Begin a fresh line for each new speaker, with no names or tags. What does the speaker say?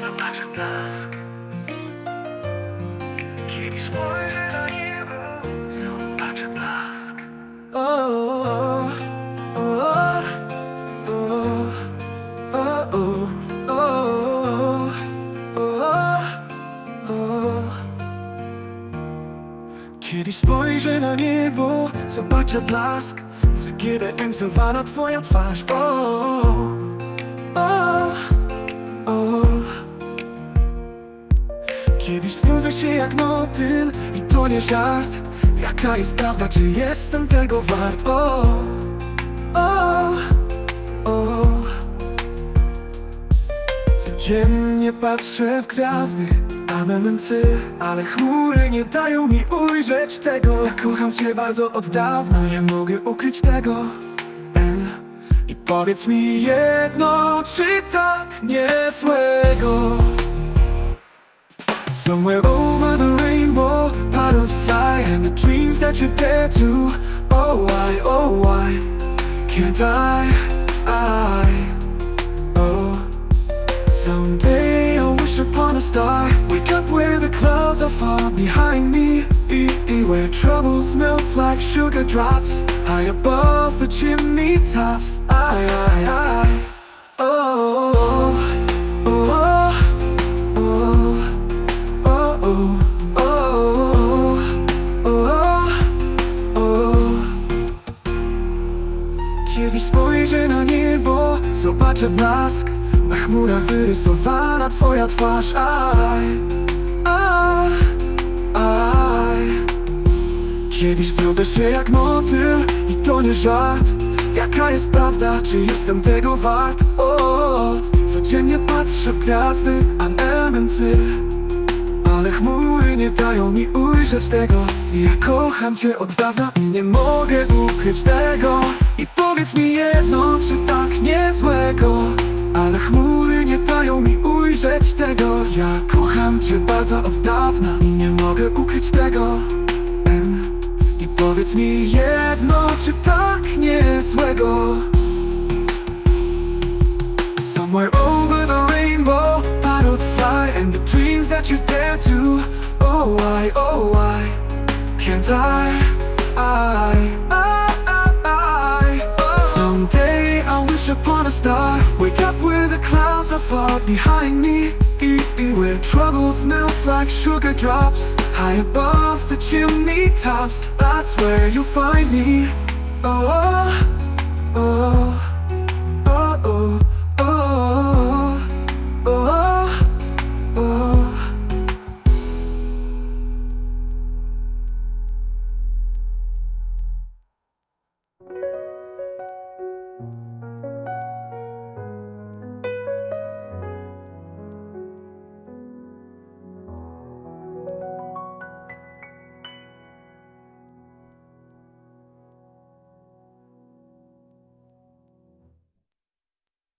zobaczę blask. Kiedy spojrzę na niebo, zobaczę blask.
Kiedy na niebo, zobaczę twoja twarz oh, oh, oh. Kiedyś wzniosę się jak motyl i to nie żart. Jaka jest prawda, czy jestem tego wart? O, o, o. Codziennie patrzę w gwiazdy, a momenty Ale chmury nie dają mi ujrzeć tego. Ja kocham cię bardzo od dawna, nie mogę ukryć tego I powiedz mi jedno, czy tak niezłego? Somewhere over the rainbow, paddles fly And the dreams that you dare to. Oh why, oh why Can't I, I Oh. Someday I'll wish upon a star. Wake up where the clouds are far behind me. E -e Where trouble smells like sugar drops High above the chimney tops. I, I, I Oh. Kiedy spojrzę na niebo, zobaczę blask. Na chmurach wyrysowana twoja twarz. Aj, Kiedyś wzniosę się jak motyl i to nie żart. Jaka jest prawda, czy jestem tego wart? O, codziennie patrzę w gwiazdy, a ale chmury nie dają mi ujrzeć tego. Ja kocham cię od dawna i nie mogę ukryć tego. I powiedz mi jedno, czy tak niezłego? Ale chmury nie dają mi ujrzeć tego. Ja kocham cię bardzo od dawna i nie mogę ukryć tego powiedz mi jedno, czy tak niezłego Somewhere over the rainbow, paddled fly And the dreams that you dare to. Oh why, oh why Can't I, I, I, I, I. Oh. Someday I'll wish upon a star. Wake up where the clouds are far behind me. E -e Where trouble smells like sugar drops High above the chimney tops That's where you'll find me. Oh,